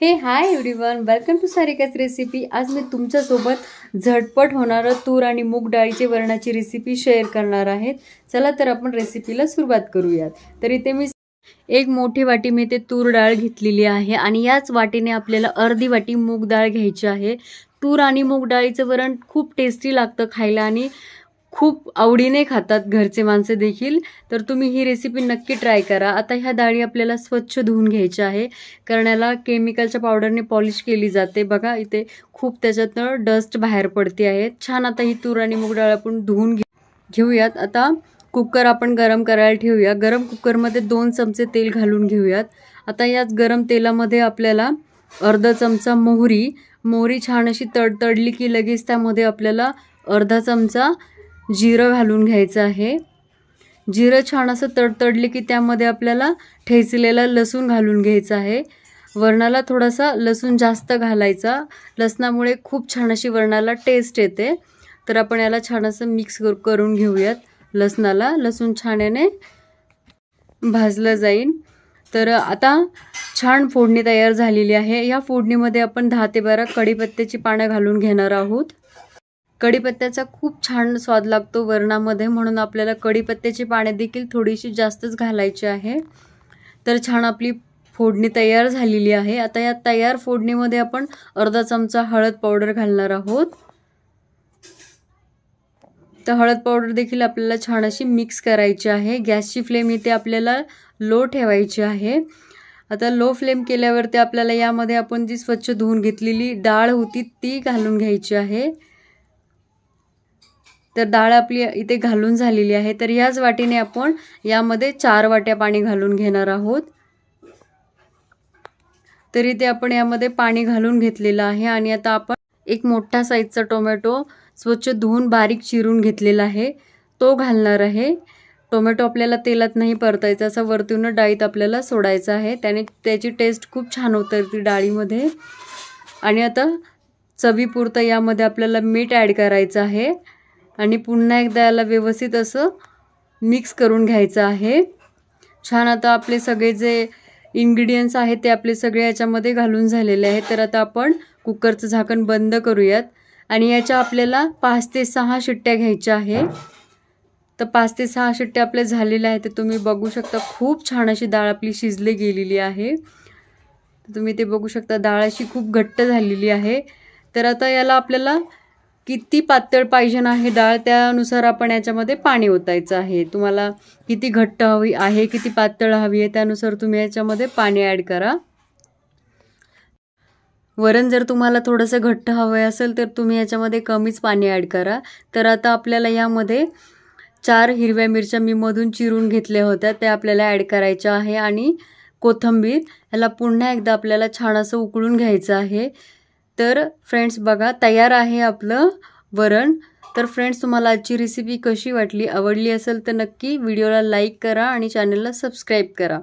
Hey hi everyone welcome to सारिकाच recipe आज मी तुमच्यासोबत झटपट होणारं तूर आणि मूग डाळीचे वरणाची रेसिपी शेअर करणार आहेत. चला तर आपण रेसिपीला सुरुवात करूयात. तर इथे मी एक मोठी वाटी मी ते तूर डाळ घेतलेली आहे आणि याच वाटीने आपल्याला अर्धी वाटी मूग डाळ घ्यायची आहे. तूर आणि मूग डाळीचं वरण खूप टेस्टी लागतं खायला आणि खूप आवडीने खातात घरचे माणसे देखील. तर तुम्ही ही रेसिपी नक्की ट्राय करा. आता ह्या डाळी आपल्याला स्वच्छ धुवून घ्यायच्या आहे. कारण याला केमिकलच्या पावडरने पॉलिश केली जाते. बघा इथे खूप त्याच्यातनं डस्ट बाहेर पडते आहे. छान आता ही तूर आणि मूग डाळ आपण धुवून घे घेऊयात. आता कुकर आपण गरम करायला ठेवूया. गरम कुकरमध्ये दोन चमचे तेल घालून घेऊयात. आता याच गरम तेलामध्ये आपल्याला अर्धा चमचा मोहरी. मोहरी छान अशी तडतडली की लगेच त्यामध्ये आपल्याला अर्धा चमचा जिरं घालून घ्यायचं आहे. जिरं छान असं तडतडले की त्यामध्ये आपल्याला ठेचलेला लसूण घालून घ्यायचा आहे. वरणाला थोडासा लसूण जास्त घालायचा. लसणामुळे खूप छान अशी वरणाला टेस्ट येते. तर आपण याला छान असं मिक्स कर करून घेऊयात. लसणाला लसूण छान्याने भाजलं जाईल. तर आता छान फोडणी तयार झालेली आहे. या फोडणीमध्ये आपण दहा ते बारा कढीपत्त्याची पानं घालून घेणार आहोत. कढीपत्त्याचा खूप छान स्वाद लागतो वरणामध्ये म्हणून आपल्याला कढीपत्त्याची पाने देखील थोडीशी जास्तच घालायची आहे. तर छान आपली फोडणी तयार झालेली आहे. आता या तयार फोडणीमध्ये आपण अर्धा चमचा हळद पावडर घालणार आहोत. तर हळद पावडर देखील आपल्याला छान अशी मिक्स करायची आहे. गॅसची फ्लेम इथे आपल्याला लो ठेवायची आहे. आता लो फ्लेम केल्यावरती आपल्याला यामध्ये आपण जी स्वच्छ धुवून घेतलेली डाळ होती ती घालून घ्यायची आहे. तर डाळ आपली इथे घालून झालेली आहे. तर याच वाटीने आपण यामध्ये चार वाट्या पाणी घालून घेणार आहोत. तर इथे आपण यामध्ये पाणी घालून घेतलेलं आहे आणि आता आपण एक मोठा साईजचा टोमॅटो स्वच्छ धुवून बारीक चिरून घेतलेला आहे. तो घालणार आहे. टोमॅटो आपल्याला तेलात नाही परतायचा असा वरतून डाळीत आपल्याला सोडायचा आहे. त्याने त्याची टेस्ट खूप छान ती डाळीमध्ये. आणि आता चवीपुरतं यामध्ये आपल्याला मीठ ॲड करायचं आहे. आणि पुन्हा एकदा याला व्यवस्थित असं मिक्स करून घ्यायचं आहे. छान आता आपले सगळे जे इन्ग्रेडियंट्स आहेत ते आपले सगळे याच्यामध्ये घालून झालेले आहेत. तर आता आपण कुकरचं झाकण बंद करूयात. आणि याच्या आपल्याला पाच ते सहा शिट्ट्या घ्यायच्या आहे. तर पाच ते सहा शिट्ट्या आपल्या झालेल्या आहेत. ते तुम्ही बघू शकता खूप छान अशी डाळ आपली शिजली गेलेली आहे. तुम्ही ते बघू शकता डाळ अशी खूप घट्ट झालेली आहे. तर आता याला आपल्याला किती पातळ पाहिजे आहे डाळ त्यानुसार आपण याच्यामध्ये पाणी ओतायचं आहे. तुम्हाला किती घट्ट हवी आहे किती पातळ हवी आहे त्यानुसार तुम्ही याच्यामध्ये पाणी ॲड करा. वरण जर तुम्हाला थोडंसं घट्ट हवं असेल तर तुम्ही याच्यामध्ये कमीच पाणी ॲड करा. तर आता आपल्याला यामध्ये चार हिरव्या मिरच्या मी मधून चिरून घेतल्या होत्या त्या आपल्याला ॲड करायच्या आहे. आणि कोथंबीर ह्याला पुन्हा एकदा आपल्याला छान असं उकळून घ्यायचं आहे. तर फ्रेंड्स बघा तयार आहे आपलं वरण. तर फ्रेंड्स तुम्हाला आजची रेसिपी कशी वाटली आवडली असेल तर नक्की व्हिडिओला लाईक करा आणि चॅनलला सबस्क्राईब करा.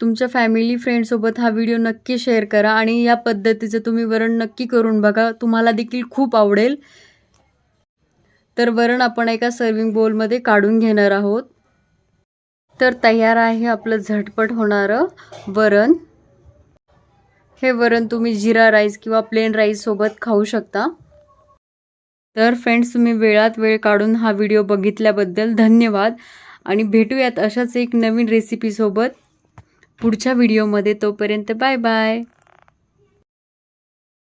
तुमच्या फॅमिली फ्रेंडसोबत हा व्हिडिओ नक्की शेअर करा आणि या पद्धतीचं तुम्ही वरण नक्की करून बघा. तुम्हाला देखील खूप आवडेल. तर वरण आपण एका सर्विंग बोलमध्ये काढून घेणार आहोत. तर तयार आहे आपलं झटपट होणारं वरण. हे वरण तुम्ही जिरा राईस किंवा प्लेन राईससोबत खाऊ शकता. तर फ्रेंड्स तुम्ही वेळात वेळ काढून हा व्हिडिओ बघितल्याबद्दल धन्यवाद. आणि भेटूयात अशाच एक नवीन रेसिपीसोबत पुढच्या व्हिडिओमध्ये. तोपर्यंत बाय बाय.